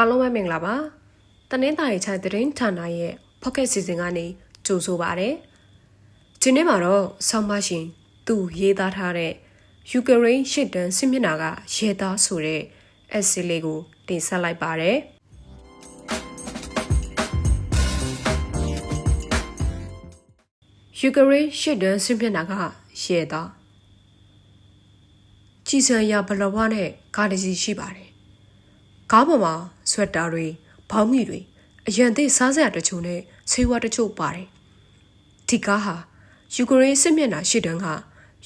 အားလုံးပဲမင်္ဂလာပါတနင်္သာရီချိုင်သတင်းဌာနရဲ့ pocket season ကနေကြိုဆိုပါရစေဒီနေ့မှာတော့ဆောင်းပါရှင်သူရေးသားထားတဲ့ယူကရိန်းရှစ်တန်းစစ်မျက်နှာကရဲသားဆိုတဲ့ essay လေးကိုတင်ဆက်လိုက်ပါရစေယူကရိန်းရှစ်တန်းစစ်မျက်နှာကရဲသားကြည်စံရဘလဝနဲ့ကားတစ်စီးရှိပါတယ်ကားပေါ်မှာ ဆွက်တာတွေဘောင်းမီတွေအရန်သိစားစရာတချို့နဲ့ဆေးဝါးတချို့ပါတယ်ဒီကားဟာယူကရိန်းစစ်မျက်နှာရှစ်တန်းက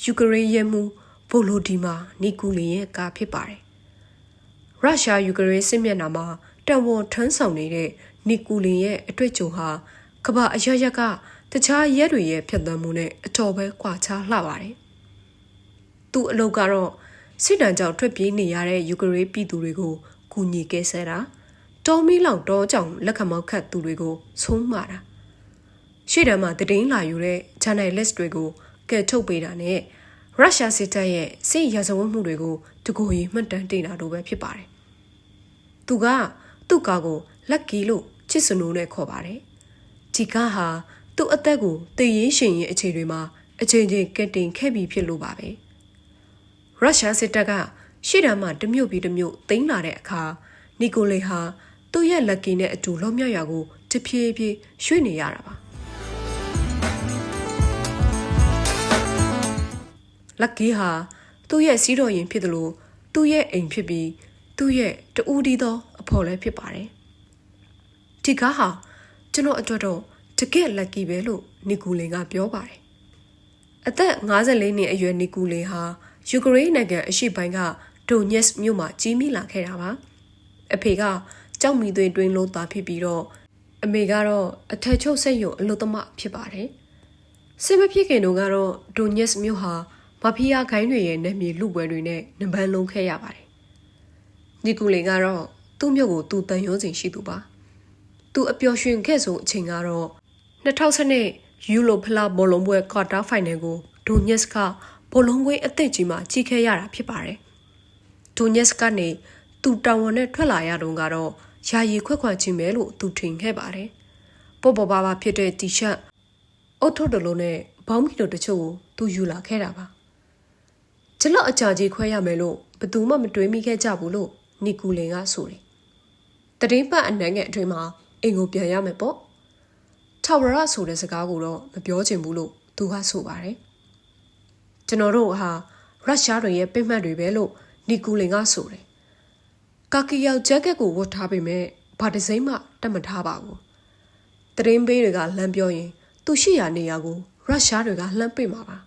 ယူကရိန်းရဲမှုဗိုလိုဒီမာနီကူလီရဲ့ကားဖြစ်ပါတယ်ရုရှားယူကရိန်းစစ်မျက်နှာမှာတံဝန်ထမ်းဆောင်နေတဲ့နီကူလင်ရဲ့အတွေ့အကြုံဟာကမ္ဘာအရရက်ကတခြားရဲတွေရဲ့ဖြတ်သန်းမှုနဲ့အတော်ပဲကွာခြားလှပါတယ်။သူ့အလုပ်ကတော့စစ်တမ်းကြောင့်ထွက်ပြေးနေရတဲ့ယူကရိန်းပြည်သူတွေကို ကူညီကယ်ဆယ်တာတောမီလောင်တောကြောင့်လက်ခမောက်ခတ်သူတွေကိုဆုံးမတာရှေ့တန်းမှာတည်င်းလာယူတဲ့ channel list တွေကိုကဲထုတ်ပေးတာနဲ့ရုရှားစစ်တပ်ရဲ့စစ်ရာဇဝတ်မှုတွေကိုတကူရီမှတ်တမ်းတင်တာတို့ပဲဖြစ်ပါတယ်။သူကသူ့ကားကိုလက်ကီလို့ချစ်စနိုးနဲ့ခေါ်ပါတယ်။ဒီကားဟာသူ့အသက်ကိုတည်ရင်ရှင်ရင်အခြေတွေမှာအချိန်ချင်းကက်တင်ခဲ့ပြီးဖြစ်လို့ပါပဲ။ရုရှားစစ်တပ်က ရှေ့တန်းမှာတမျိုးပြီးတမျိုးသိမ်းလာတဲ့အခါနီကိုလေဟာသူ့ရဲ့လက်ကီနဲ့အတူလောမြောက်ရာကိုတဖြည်းဖြည်းရွှေ့နေရတာပါလက်ကီဟာသူ့ရဲ့စီးတော်ရင်ဖြစ်တယ်လို့သူ့ရဲ့အိမ်ဖြစ်ပြီးသူ့ရဲ့တူးဒီသော အဖော်လည်းဖြစ်ပါတယ်ဒီကားဟာကျွန်တော်အတွက်တော့တကယ်လက်ကီပဲလို့နီကူလင်ကပြောပါတယ်အသက်54နှစ်အရွယ်နီကူလင်ဟာယူကရိန်းနိုင်ငံအရှေ့ပိုင်းက ဒိုညက်စ်မြို့မှာကြီးမြင့်လာခဲ့တာပါအဖေကကြောက်မီသွေးတွင်းလုံးသားဖြစ်ပြီးတော့အမေကတော့အထက်ချုပ်ဆက်ရုံအလုသမဖြစ်ပါတယ်စစ်မဖြစ်ခင်တုန်းကတော့ဒိုညက်စ်မြို့ဟာမဖီးယားခိုင်းတွေရဲ့နယ်မြေလူပွဲတွေနဲ့နံပါတ်လုံးခဲ့ရပါတယ်နီကူလင်ကတော့သူ့မြို့ကိုသူတန်ရုံးစဉ်ရှိသူပါသူအပျော်ရွှင်ခဲ့ဆုံးအချိန်ကတော့2010ယူလိုဖလာဘောလုံးပွဲကွာတာဖိုင်နယ်ကိုဒိုညက်စ်ကဘောလုံးကွင်းအသစ်ကြီးမှာကြီးခဲ့ရတာဖြစ်ပါတယ်။ ဒိုညက်စ်ကနေသူတာဝန်နဲ့ထွက်လာရတော့ကတော့ယာယီခွက်ခွက်ချင်းပဲလို့သူထင်ခဲ့ပါတယ်။ပေါ်ပေါ်ပါပါဖြစ်တဲ့တီရှပ်အုတ်ထုတ်တလုံးနဲ့ဘောင်းမီတို့တချို့ကိုသူယူလာခဲ့တာပါ။ကျလောက်အကြာကြီးခွဲရမယ်လို့ဘသူမှမတွေးမိခဲ့ကြဘူးလို့နီကူလင်ကဆိုတယ်။တရင်ပတ်အနှံငယ်အတွင်းမှာအိမ်ကိုပြန်ရမယ်ပေါ့။ထာဝရဆိုတဲ့စကားကိုတော့မပြောချင်ဘူးလို့သူကဆိုပါတယ်။ကျွန်တော်တို့ဟာရုရှားတွေရဲ့ပြစ်မှတ်တွေပဲလို့ နီကူလင်ကဆိုတယ်။ကာကီယောက်ဂျက်ကက်ကိုဝတ်ထားပေမဲ့ဘာတစ်စိမ့်မှတက်မထားပါဘူး။တရင်ဘေးတွေကလှမ်းပြောရင်သူရှိရာနေရာကိုရုရှားတွေကလှမ်းပိတ်မှာပါ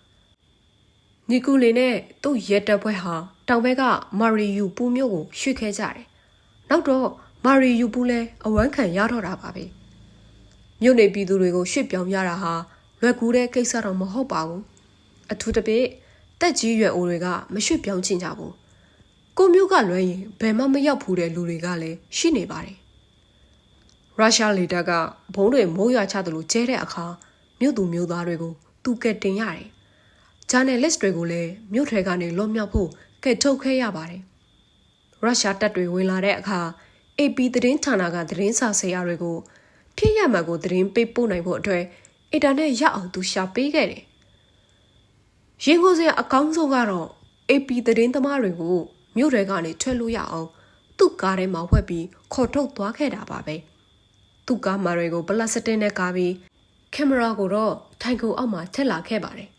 ။နီကူလင်နဲ့သူ့ရဲတပ်ဖွဲ့ဟာတောင်ဘက်ကမာရီယူပူမြို့ကိုရွှေ့ခဲ့ကြတယ်။နောက်တော့မာရီယူပူလည်းအဝမ်းခံရတော့တာပါပဲ။မြို့နေပြည်သူတွေကိုရွှေ့ပြောင်းရတာဟာလွယ်ကူတဲ့ကိစ္စတော့မဟုတ်ပါဘူး။အထူးသဖြင့်တက်ကြီးရွယ်အိုတွေကမရွှေ့ပြောင်းချင်ကြဘူး ကိုမျိုးကလွှဲရင်ဘယ်မှမရောက်ဘူးတဲ့လူတွေကလည်းရှိနေပါတယ်ရုရှားလေတပ်ကဘုံတွေမိုးရွာချသလိုကျဲတဲ့အခါမြို့သူမြို့သားတွေကိုသူကက်တင်ရတယ်ဂျာနယ်လစ်တွေကိုလည်းမြို့ထဲကနေလွတ်မြောက်ဖို့ကက်ထုတ်ခဲ့ရပါတယ်ရုရှားတပ်တွေဝင်လာတဲ့အခါ AP သတင်းဌာနကသတင်းစာဆရာတွေကိုဖြစ်ရမှကိုသတင်းပေးပို့နိုင်ဖို့အတွက်အင်တာနက်ရအောင်သူရှာပေးခဲ့တယ်ရင်ကိုစရာအကောင်းဆုံးကတော့ AP သတင်းသမားတွေကို မြို့တွေကနေထွက်လို့ရအောင်သူ့ကားထဲမှာဝှက်ပြီးခေါ်ထုတ်သွားခဲ့တာပါပဲသူ့ကားမာတွေကိုပလတ်စတစ်နဲ့ကားပြီးကင်မရာကိုတော့ထိုင်ကုန်အောက်မှာထက်လာခဲ့ပါတယ်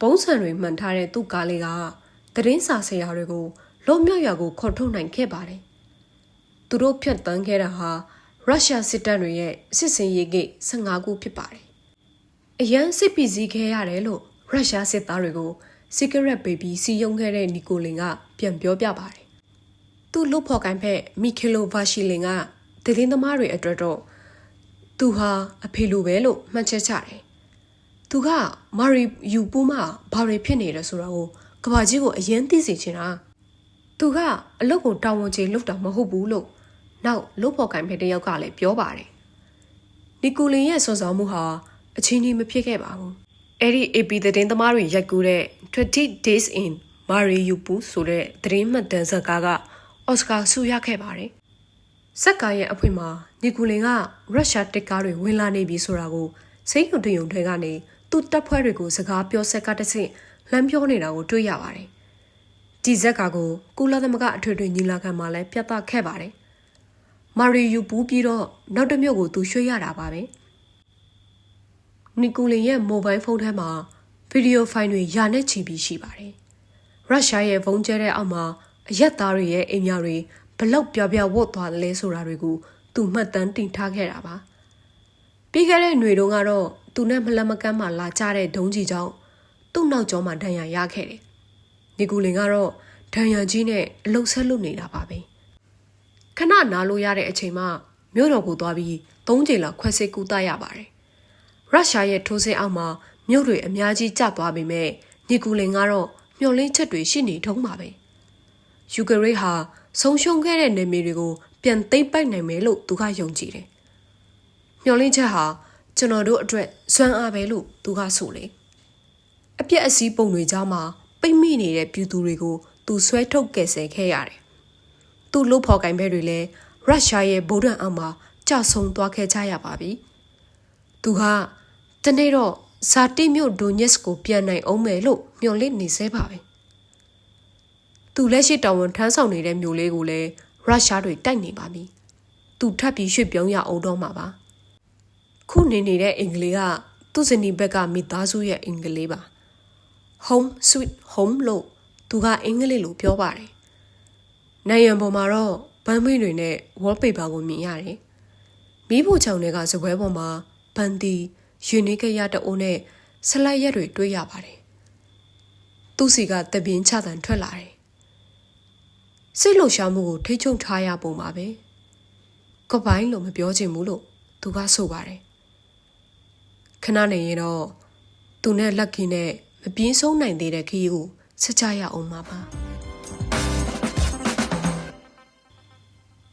ဘုံဆန်တွေမှန်ထားတဲ့သူ့ကားလေးကသတင်းစာဆရာတွေကိုလုံးမြောက်ရွာကိုခေါ်ထုတ်နိုင်ခဲ့ပါတယ်သူတို့ဖြတ်တန်းခဲ့တာဟာရုရှားစစ်တပ်တွေရဲ့စစ်စင်ရေးကိ15ခုဖြစ်ပါတယ်အရန်စစ်ပီစည်းခဲ့ရတယ်လို့ရုရှားစစ်သားတွေကို Secret Baby စီယုံခဲ့တဲ့နီကိုလင်ကပြန်ပြောပြပါတယ်။သူ့လုတ်ဖော်ကိုင်းဖက်မီခီလိုဗာရှီလင်ကတည်င်းသမားတွေအတွက်တော့သူဟာအဖေလိုပဲလို့မှတ်ချက်ချတယ်။သူကမာရီယူပူမဘာတွေဖြစ်နေတယ်ဆိုတော့ကဘာကြီးကိုအရင်သိစေချင်တာ။သူကအလုတ်ကိုတောင်းဝန်ချေလုတ်တာမဟုတ်ဘူးလို့နောက်လုတ်ဖော်ကိုင်းဖက်တယောက်ကလည်းပြောပါတယ်။နီကိုလင်ရဲ့စောစောမှုဟာအချင်းကြီးမဖြစ်ခဲ့ပါဘူးအဲ့ဒီ AP သတင်းသမားတွေရိုက်ကူးတဲ့ 20 Days in Mariupol ဆိုတဲ့သတင်းမှတ်တမ်းဇာတ်ကားကအော်စကာဆုရခဲ့ပါတယ်ဇက်ကာရဲ့အဖွင့်မှာနီကူလင်ကရုရှားတစ်ကားတွေဝင်လာနေပြီဆိုတာကိုစိတ်ညွတ်တယုံတွေကနေသူ့တပ်ဖွဲ့တွေကိုစကားပြောဆက်ကတစ်ဆင့်လမ်းပြောနေတာကိုတွေ့ရပါတယ်။ဒီဇက်ကာကိုကုလသမဂ္ဂအထွေထွေညီလာခံမှာလည်းပြသခဲ့ပါတယ်။မာရီယူပူးပြီးတော့နောက်တစ်မျိုးကိုသူရွှေ့ရတာပါပဲ။နီကူလင်ရဲ့မိုဘိုင်းဖုန်းထဲမှာ ဗီဒီယိုဖိုင်တွေယာနဲ့ချီပြီးရှိပါတယ်။ရုရှားရဲ့ဘုံကျဲတဲ့အောက်မှာအရက်သားတွေရဲ့အိမ်များတွေဘလောက်ပြောင်ပြောင်ဝတ်သွားတယ်လဲဆိုတာတွေကိုသူမှတ်တမ်းတင်ထားခဲ့တာပါပြီးခဲ့တဲ့ຫນွေတုန်းကတော့သူနဲ့မလက်မကမ်းမှလာကြတဲ့ဒုံးကြီးကြောင့်သူ့နောက်ကျောမှာဒဏ်ရာရခဲ့တယ်နီကူလင်ကတော့ဒဏ်ရာကြီးနဲ့အလုတ်ဆက်လွတ်နေတာပါပဲခဏနားလို့ရတဲ့အချိန်မှမြို့တော်ကိုသွားပြီးသုံးချိန်လောက်ခွဲစိတ်ကူတရပါတယ်ရုရှားရဲ့ထိုးစစ်အောက်မှာ မြို့တွေအများကြီးကျသွားပေမဲ့နီကူလင်ကတော့မျောလင်းချက်တွေရှိနေထုံးပါပဲယူကရိန်းဟာဆုံးရှုံးခဲ့တဲ့နေမြေတွေကိုပြန်သိမ့်ပိုက်နိုင်မယ်လို့သူကယုံကြည်တယ်။မျောလင့်ချက်ဟာကျွန်တော်တို့အတွက်ဇွမ်းအားပဲလို့သူကဆိုလေ။အပြက်အစည်းပုံတွေကြားမှာပိတ်မိနေတဲ့ပြည်သူတွေကိုသူဆွဲထုတ်ကယ်ဆယ်ခဲ့ရတယ်။သူ့လို့ဖော်ကင်ဘဲတွေလည်းရုရှားရဲ့ဗိုလ်ဒဏ်အောက်မှာကြဆုံသွားခဲ့ကြရပါပြီ။သူကတနေ့တော့ ဇာတိမြို့ဒိုညက်စ်ကိုပြန်နိုင်အောင်မယ်လို့မျှော်လင့်နေသေးပါပဲ။သူလက်ရှိတာဝန်ထမ်းဆောင်နေတဲ့မျိုးလေးကိုလည်းရုရှားတွေတိုက်နေပါပြီ။သူထပ်ပြီးရွှေ့ပြောင်းရအောင်တော့မှာပါ။ခုနေနေတဲ့အင်္ဂလိပ်ကသူ့ဇနီးဘက်ကမိသားစုရဲ့အင်္ဂလိပ်ပါ။ home sweet home လို့သူကအင်္ဂလိပ်လိုပြောပါတယ်။နိုင်ငံပေါ်မှာတော့ဗန်းမိတွေနဲ့ wallpaper ကိုမြင်ရတယ်။မီးဖို့ချောင်တွေကစပွဲပေါ်မှာဗန်တီ ယူနီကရတအိုးနဲ့ဆလိုက်ရက်တွေတွေ့ရပါတယ်။သူ့စီကတပင်းချတန်ထွက်လာတယ်စိတ်လှုပ်ရှားမှုကိုထိချုံထားရပုံပါပဲကပိုင်းလို့မပြောချင်ဘူးလို့သူကဆိုပါတယ်ခဏနေရင်တော့သူနဲ့လက်ကင်းနဲ့မပြင်းဆုံးနိုင်သေးတဲ့ခရီးကိုဆက်ကြရအောင်ပါပါ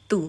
သူ